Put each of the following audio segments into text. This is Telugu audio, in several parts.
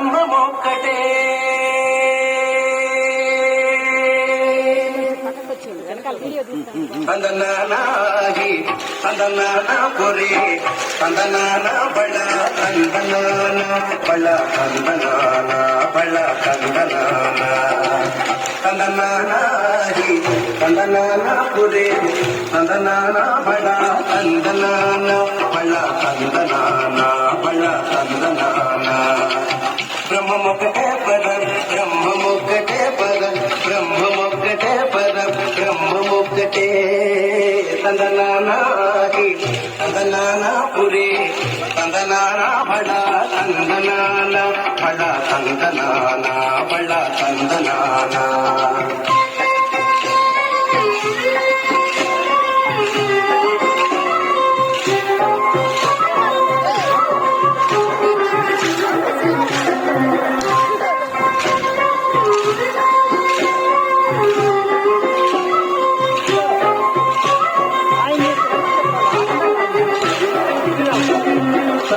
బ్రహ్మమొక్కటే తందనానాగి తందనానా పొరి తందనానా బళ తందనానా బళ తందనానా బళ తందనానా. తందనానాగి తందనానా పొరి తందనానా బళ తందనానా బళ తందనానా బళ తందనానా. బ్రహ్మమొక్కటే పదం బ్రహ్మమొక్కటే పదం బ్రహ్మమొక్కటే పదం బ్రహ్మమొక్కటే తందనానాకి తందనానా పురి తందనానా బళ తందనానా బళ తందనానా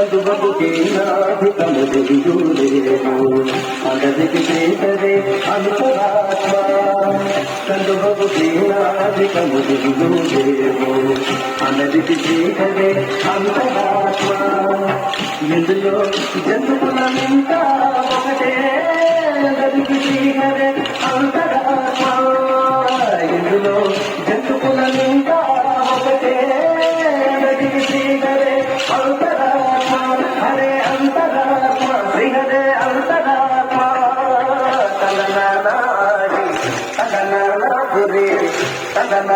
పదు బతుకే నాభితము దిగులేను అగదికి చేతరే అంతరాత్మ కందు బతుకే నాభితము దిగులేను అగదికి చేతరే అంతరాత్మ ఇందులో జంతువులంతా ఒకటే గదికి చేతరే అంతరాత్మ ఇందులో సంగనా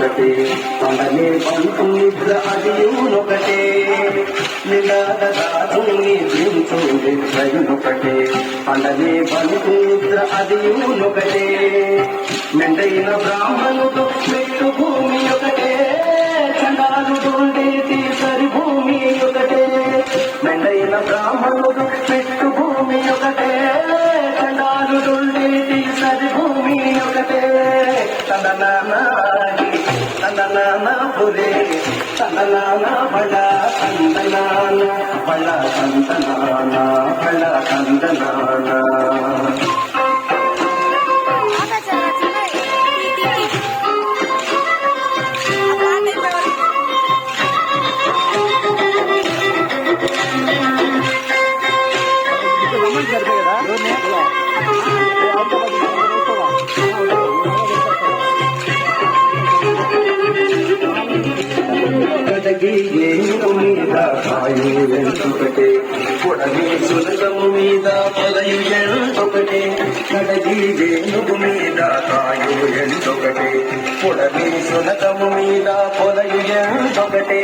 అందనే బంధు బంధుమిత్ర అది ఒకటే ప్రించుంది మెండైన బ్రాహ్మణుడు మెట్టు భూమి ఒకటే. చండాలు ఉండేది సరి భూమి ఒకటే. మెండైన బ్రాహ్మణుడు మెట్టు భూమి ఒకటే. చండాలు ఉండేది సరి భూమి ఒకటే. చందన ತಂದಲಾನ ಬುಲೆ ತಂದಲಾನ ಬಳ ತಂದಲಾನ ಬಳ ತಂದಲಾನ ಬಳ ತಂದಲಾನ కదా ఏనుగు మీద కాయు ఎంతొకటే పొడవి మీద పొదయు ఎంతొకటే కడగి ఏనుగు మీద కాయు ఎంతొకటే పొడవి మీద పొదయు ఎంతొకటే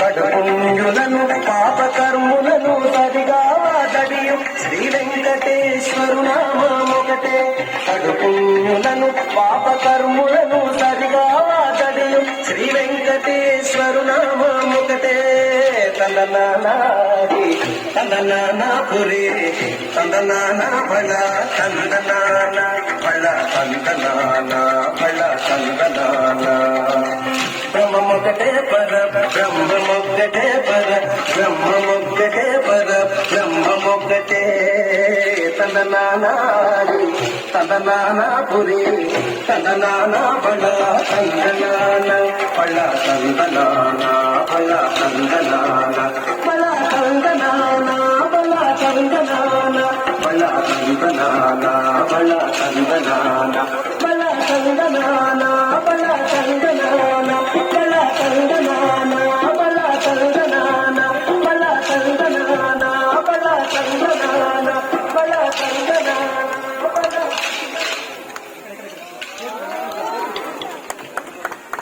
కడుపుణ్యులను పాప కర్ములను సరిగా దడియు శ్రీ వెంకటేశ్వరు నామొకటే కడుపుంజులను పాప కర్ములను సరిగా దడియు శ్రీ వెంకటేశ్వర తందనానాది తందనానాపురి తందనాన బళ తందనాన బళ తందనాన బళ తందనాన బ్రహ్మమొకటే పద బ్రహ్మమొక్కటే పద బ్రహ్మమొక్కటే పద బ్రహ్మమొక్కటే తందనానాది తననాన పురి తననాన పళ సందనాన పళ సందనాన పళ సందనాన పళ సందనాన పళ సందనాన పళ సందనాన పళ సందనాన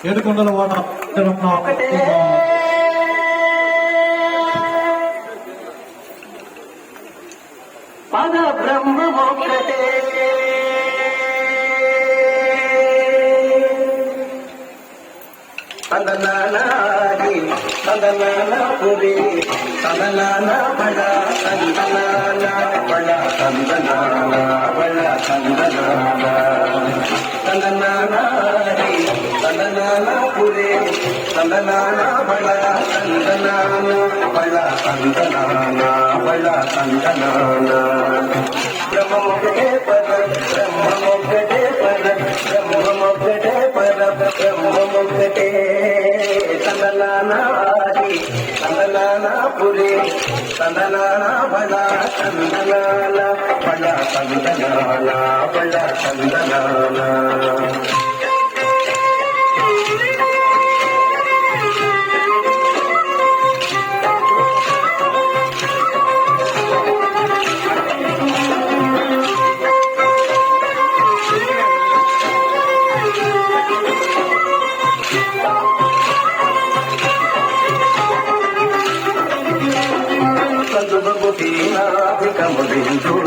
ఏడుకొండల వాడ ఒకటే. పద బ్రహ్మమొక్కటే అందనానా తందనాన పురి తందనాన బళ తందనాన బళ తందనాన బళ తందనాన తందనాన హరి తందనాన పురి తందనాన బళ తందనాన బళ తందనాన బళ తందనాన బ్రహ్మముఖే పద బ్రహ్మముఖే పద బ్రహ్మముఖే పద బ్రహ్మముఖే తందనానాది తందనాన పురి తందనాన బళ తందనాన బళ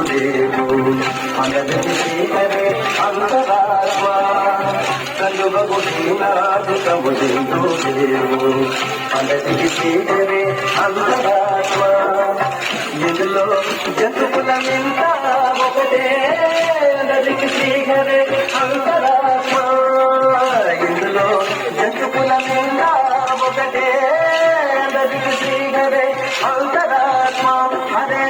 దేవు బళ తందనాన చదువుకున్నాధికముదించుదేవు మగధి శ్రీకరే అంతరాత్మ చదువుకున్నాధికముదించుదేవు మగధి శ్రీకరే అంతరాత్మ ఇందులో జంతుకుల మింత ఒకటే నదికి శ్రీకరే అంతరాత్మ ఇందులో జంతుకుల మింత ఒకటే నదికి శ్రీకరే అంతరాత్మ అదే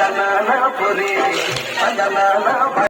తలనానాయి తలనాన పురి